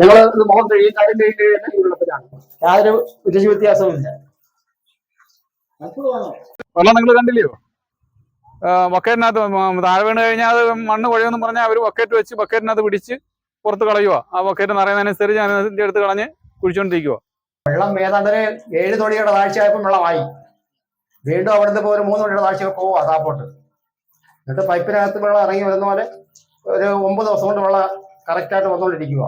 ഞങ്ങൾ ഇത് മുഖം കഴിയും കാര്യം കഴിയും ഈ വെള്ളത്തിലാണ്. യാതൊരു രുചി വ്യത്യാസവും ഇല്ല. വെള്ളം നിങ്ങൾ കണ്ടില്ലയോ? ബക്കറ്റിനകത്ത് താഴെ വീണ് കഴിഞ്ഞാൽ അത് മണ്ണ് കുഴയെന്ന് പറഞ്ഞാൽ അവർ ബക്കറ്റ് വെച്ച് ബക്കറ്റിനകത്ത് പിടിച്ച് പുറത്ത് കളയുക ആ ബക്കറ്റ് നിറയുന്നതനുസരിച്ച് അതിന്റെ എടുത്ത് കളഞ്ഞ് കുഴിച്ചുകൊണ്ടിരിക്കുക വെള്ളം ഏതാണ്ട് ഒരു ഏഴ് തൊടിയുടെ താഴ്ചയായപ്പോൾ വെള്ളമായി. വീണ്ടും അവിടുന്ന് ഇപ്പോൾ ഒരു മൂന്ന് തൊടിയുടെ താഴ്ച പോവുക താപ്പോട്ട്. എന്നിട്ട് പൈപ്പിനകത്ത് വെള്ളം ഇറങ്ങി വരുന്ന പോലെ ഒരു ഒമ്പത് ദിവസം കൊണ്ട് വെള്ളം കറക്റ്റായിട്ട് വന്നുകൊണ്ടിരിക്കുക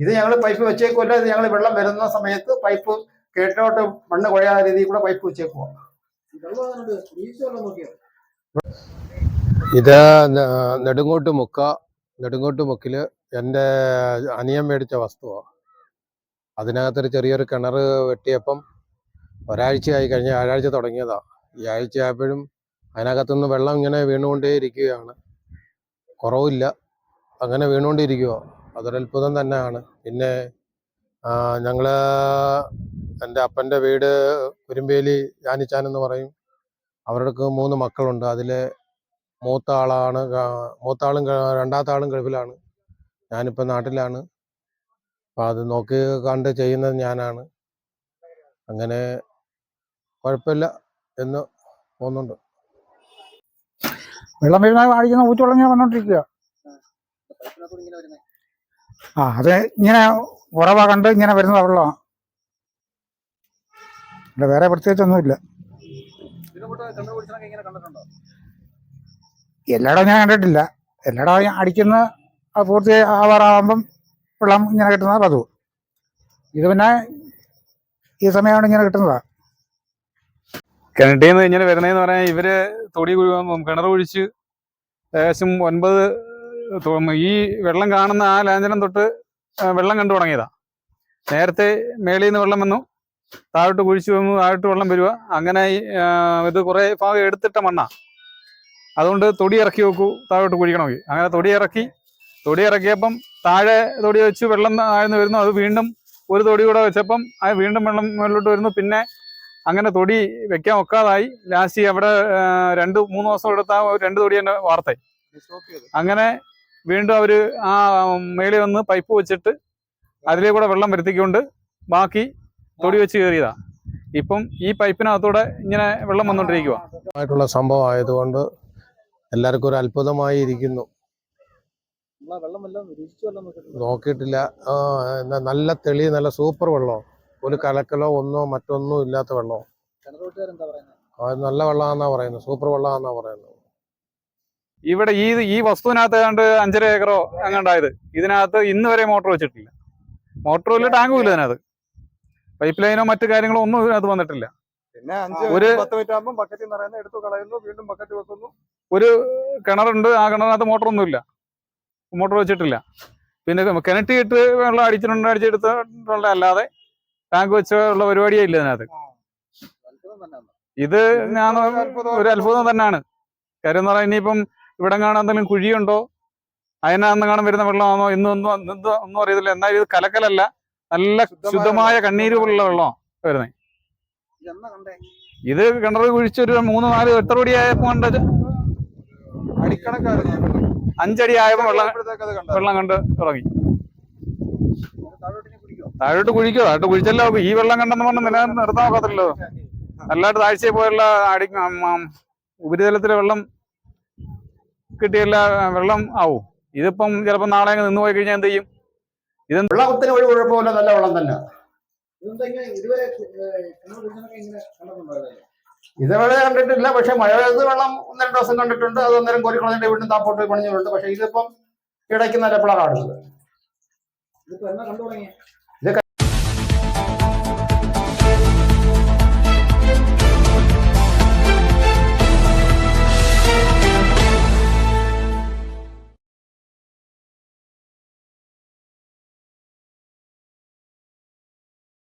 ഇത് ഞങ്ങൾ പൈപ്പ് വെച്ചേക്കുമല്ല ഇത് ഞങ്ങൾ വെള്ളം വരുന്ന സമയത്ത് പൈപ്പ് കേട്ടോട്ട് മണ്ണ് കുഴയാത്ത രീതിയിൽ കൂടെ പൈപ്പ് വെച്ചേക്കുക ഇത് നെടുങ്ങോട്ട് നെടുങ്കോട്ട് മുക്ക നെടുങ്കോട്ട് മുക്കിൽ എന്റെ അനിയൻ മേടിച്ച വസ്തുവാണ് അതിനകത്തൊരു ചെറിയൊരു കിണർ വെട്ടിയപ്പം ഒരാഴ്ചയായി കഴിഞ്ഞ ആഴ്ച തുടങ്ങിയതാ. ഈ ആഴ്ച ആയപ്പോഴും അതിനകത്തുനിന്ന് വെള്ളം ഇങ്ങനെ വീണുകൊണ്ടേ ഇരിക്കുകയാണ് കുറവില്ല. അങ്ങനെ വീണുകൊണ്ടിരിക്കുക അതൊരത്ഭുതം തന്നെയാണ്. പിന്നെ ഞങ്ങൾ എന്റെ അപ്പന്റെ വീട് കുരുമ്പേലി ജാനിച്ചാൻ എന്ന് പറയും. അവർക്ക് മൂന്ന് മക്കളുണ്ട്. അതിൽ മൂത്ത ആളാണ് മൂത്താളും മൂത്ത ആളും ഗ- രണ്ടാമത്തെ ആളും ഗൾഫിലാണ്. ഞാനിപ്പോൾ നാട്ടിലാണ്. അപ്പം അത് നോക്കി കണ്ട് ചെയ്യുന്നത് ഞാനാണ്. അങ്ങനെ കുഴപ്പമില്ല എന്ന് തോന്നുന്നുണ്ട്. വെള്ളം വീഴുന്ന വാഴിക്കുന്ന ഊറ്റുവെള്ളം വന്നോണ്ടിരിക്കുക ആ അത് ഇങ്ങനെ ഉറവ കണ്ട് ഇങ്ങനെ വരുന്നത് വെള്ളമാണ് ഇവിടെ വേറെ പ്രത്യേകിച്ചൊന്നുമില്ല. എല്ലായിടവും ഞാൻ കണ്ടിട്ടില്ല. എല്ലായിടവും അടിക്കുന്ന അത് പൂർത്തി ആവാറാകുമ്പം വെള്ളം ഇങ്ങനെ കിട്ടുന്നത് പതിവ്. ഇത് പിന്നെ ഈ സമയമാണ് ഇങ്ങനെ കിട്ടുന്നതാ. കിണറ്റിൽ നിന്ന് ഇങ്ങനെ വരുന്നതെന്ന് പറഞ്ഞാൽ ഇവർ തൊടി കിണർ ഒഴിച്ച് ഏകദേശം ഒൻപത് തൊ- ഈ വെള്ളം കാണുന്ന ആ ലാഞ്ചനം തൊട്ട് വെള്ളം കണ്ടു തുടങ്ങിയതാ. നേരത്തെ മേളിൽ നിന്ന് വെള്ളം വന്നു താഴോട്ട് കുഴിച്ചു വന്നു താഴോട്ട് വെള്ളം വരിക അങ്ങനെ ഇത് കുറെ ഭാഗം എടുത്തിട്ട മണ്ണാ. അതുകൊണ്ട് തൊടി ഇറക്കി വെക്കൂ താഴോട്ട് കുഴിക്കണമെങ്കിൽ. അങ്ങനെ തൊടി ഇറക്കി തൊടി ഇറക്കിയപ്പം താഴെ തൊടി വെച്ച് വെള്ളം താഴ്ന്നു വരുന്നു. അത് വീണ്ടും ഒരു തൊടി കൂടെ വെച്ചപ്പം അത് വീണ്ടും വെള്ളം മുകളിലോട്ട് വരുന്നു. പിന്നെ അങ്ങനെ തൊടി വെക്കാൻ ഒക്കാതായി. ലാസ്റ്റ് അവിടെ രണ്ട് മൂന്ന് ദിവസം എടുത്ത രണ്ട് തൊടി തന്നെ വാർത്തയായി അങ്ങനെ വീണ്ടും അവർ ആ മേളിൽ വന്ന് പൈപ്പ് വെച്ചിട്ട് അതിലേ കൂടെ വെള്ളം വരുത്തിക്കൊണ്ട് ബാക്കി തൊടി വെച്ച് കയറിയതാ. ഇപ്പം ഈ പൈപ്പിനകത്തൂടെ ഇങ്ങനെ വെള്ളം വന്നുകൊണ്ടിരിക്കുക സംഭവം ആയതുകൊണ്ട് എല്ലാവർക്കും ഒരു അത്ഭുതമായി ഇരിക്കുന്നു. നോക്കിയിട്ടില്ല. നല്ല തെളി നല്ല സൂപ്പർ വെള്ളം? ഒരു കലക്കലോ ഒന്നോ മറ്റൊന്നോ ഇല്ലാത്ത വെള്ളം? അത് നല്ല വെള്ളമാണെന്നാ പറയുന്നത്. സൂപ്പർ വെള്ളമാണെന്നാ പറയുന്നത്. ഇവിടെ ഈ ഈ വസ്തുവിനകത്ത് ഏതാണ്ട് അഞ്ചര ഏക്കറോ അങ്ങണ്ടായത് ഇതിനകത്ത് ഇന്ന് വരെ മോട്ടോർ വെച്ചിട്ടില്ല. മോട്ടറും ഇല്ല ടാങ്കും ഇല്ല ഇതിനകത്ത്. പൈപ്പ് ലൈനോ മറ്റു കാര്യങ്ങളോ ഒന്നും ഇതിനകത്ത് വന്നിട്ടില്ല. പിന്നെ ഒരു- പത്ത് മിനിറ്റ് ആകുമ്പോൾ ബക്കറ്റിൽ നിറയുന്ന എടുത്തു കളയുന്നു വീണ്ടും ബക്കറ്റ് വെക്കുന്നു. ഒരു കിണറുണ്ട് ആ കിണറിനകത്ത് മോട്ടറൊന്നുമില്ല മോട്ടോർ വെച്ചിട്ടില്ല. പിന്നെ കിണറ്റിയിട്ട് വെള്ളം അടിച്ചിട്ടുണ്ട് അടിച്ചെടുത്തിട്ടുള്ള അല്ലാതെ ടാങ്ക് വെച്ച ഉള്ള പരിപാടിയേ ഇല്ല ഇതിനകത്ത്. ഇത് ഞാൻ ഒരു അത്ഭുതം തന്നെയാണ്. കാര്യം എന്ന് പറഞ്ഞാൽ ഇനിയിപ്പം ഇവിടെ കാണാൻ എന്തെങ്കിലും കുഴിയുണ്ടോ? കാണാൻ വരുന്ന വെള്ളമാണോ? ഇന്നും ഒന്നും എന്തോ ഒന്നും അറിയത്തില്ല. എന്നാൽ ഇത് കലക്കലല്ല. നല്ല ശുദ്ധമായ കണ്ണീര് പോലുള്ള വെള്ളമാണ് വരുന്നത് ഇത് കിണർ കുഴിച്ചൊരു മൂന്ന് നാല് എത്ര അടിയായപ്പോ കണ്ടത് അടിക്കണക്കായിരുന്നു അഞ്ചടി ആയപ്പോ വെള്ളം വെള്ളം കണ്ട് തുടങ്ങി താഴോട്ട് കുഴിക്കോ? താഴോട്ട് കുഴിച്ചല്ലോ ഈ വെള്ളം കണ്ടെന്ന് പറഞ്ഞ് നില നിർത്താൻ നല്ലതായിട്ട് അല്ലാണ്ട് താഴ്ചയിൽ പോയുള്ള അടി ഉപരിതലത്തിലെ വെള്ളം കിട്ടിയല്ല വെള്ളം ആവും. ഇതിപ്പം ചിലപ്പോൾ നാളെ അങ്ങ് നിന്ന് പോയി കഴിഞ്ഞാൽ എന്ത് ചെയ്യും? ഇത് വെള്ളത്തിന് ഒരു കുഴപ്പമില്ല നല്ല വെള്ളം തന്നെ. ഇതുവരെ കണ്ടിട്ടില്ല പക്ഷെ മഴ പെയ്ത് വെള്ളം ഒന്ന് രണ്ട് ദിവസം കണ്ടിട്ടുണ്ട്. അത് അന്നേരം കോരി കളഞ്ഞിട്ട് വീണ്ടും താപ്പോട്ട് പണിഞ്ഞിട്ടുണ്ട് പക്ഷെ ഇതിപ്പം ഇടയ്ക്ക് നല്ല പിളറാടുന്നത്